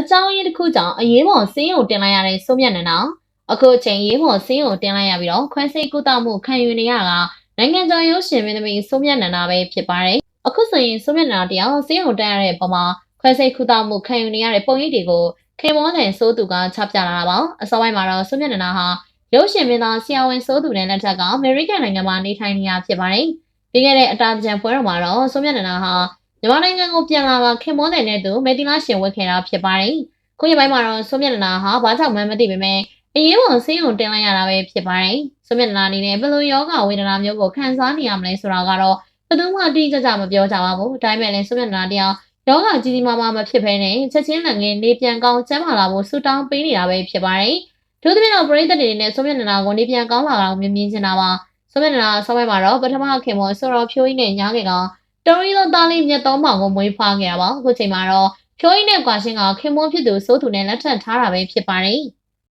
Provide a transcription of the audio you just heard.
အကြောင်းရင်းတစ်ခုကြောင့်အရေးပေါ်ဆင်းရုံတင်လိုက်ရတဲ့စိုးမြတ်နန္ဒာအခုအချိန်ရေးပေါ်ဆင်းရုံတင်လိုက်ရပြီးတော့ခွဲစိတ်ကုသမှုခံယူနေရတာနိုင်ငံကျော်ရုပ်ရှင်မင်းသမီးစိုးမြတ်နန္ဒာပဲဖြစ်ပါတယ်အခုဆိုရင်စိုးမြတ်နန္ဒာတယောက်ဆင်းရုံတက်ရတဲ့ပုံမှာခွဲစိတ်ကုသမှုခံယူနေရတဲ့ပုံရိပ်တွေကိုခေမောနယ်စိုးသူကချပြလာတာပါအစောပိုင်းမှာတော့စိုးမြတ်နန္ဒာဟာရုပ်ရှင်မင်းသားဆရာဝန်စိုးသူနဲ့လက်ထက်ကအမေရိကန်နိုင်ငံမှာနေထိုင်နေရဖြစ်ပါတယ်ပြီးခဲ့တဲ့အတားကြံပွဲတော်မှာတော့စိုးမြတ်နန္ဒာဟာ မြန်မာနိုင်ငံကိုပြန်လာကခေမောနယ်နဲ့သူမေတီလာရှင်ဝတ်ခဲ့တာဖြစ်ပါတယ်ခုရက်ပိုင်းမှာတော့စိုးမြတ်နန္ဒာဟာဘာကြောင့်မှန်းမသိပေမဲ့အရေးပေါ်ဆေးရုံတင်လိုက်ရတာပဲဖြစ်ပါတယ်စိုးမြတ်နန္ဒာအနေနဲ့ဘယ်လိုယောဂဝေဒနာမျိုးကိုခံစားနေရမလဲဆိုတာကတော့ဘယ်သူမှတိကျကျမပြောကြပါဘူးဒါပေမဲ့လည်းစိုးမြတ်နန္ဒာတရားယောဂကြီးကြီးမားမားမဖြစ်ဘဲနဲ့ချက်ချင်းလည်းငင်းနေပြန်ကောင်းကျန်းမာလာဖို့ဆူတောင်းပေးနေတာပဲဖြစ်ပါတယ်ဒုတိယတော့ပရိသတ်တွေနဲ့စိုးမြတ်နန္ဒာကိုနေပြန်ကောင်းလာအောင်မြင်မြင်ချင်တာပါစိုးမြတ်နန္ဒာဆောင်းပိုင်းမှာတော့ပထမခင်မောဆော်တော်ဖြိုးကြီးနဲ့ညားခဲ့က တော်ရီသောသားလေးမြတ်တော်မောင်ကိုမွေးဖွားခဲ့တာပါအခုချိန်မှာတော့ဖြိုးကြီးနဲ့ကွာရှင်းကခင်မောဖြစ်သူစိုးသူနဲ့လက်ထပ်ထားတာပဲဖြစ်ပါတယ်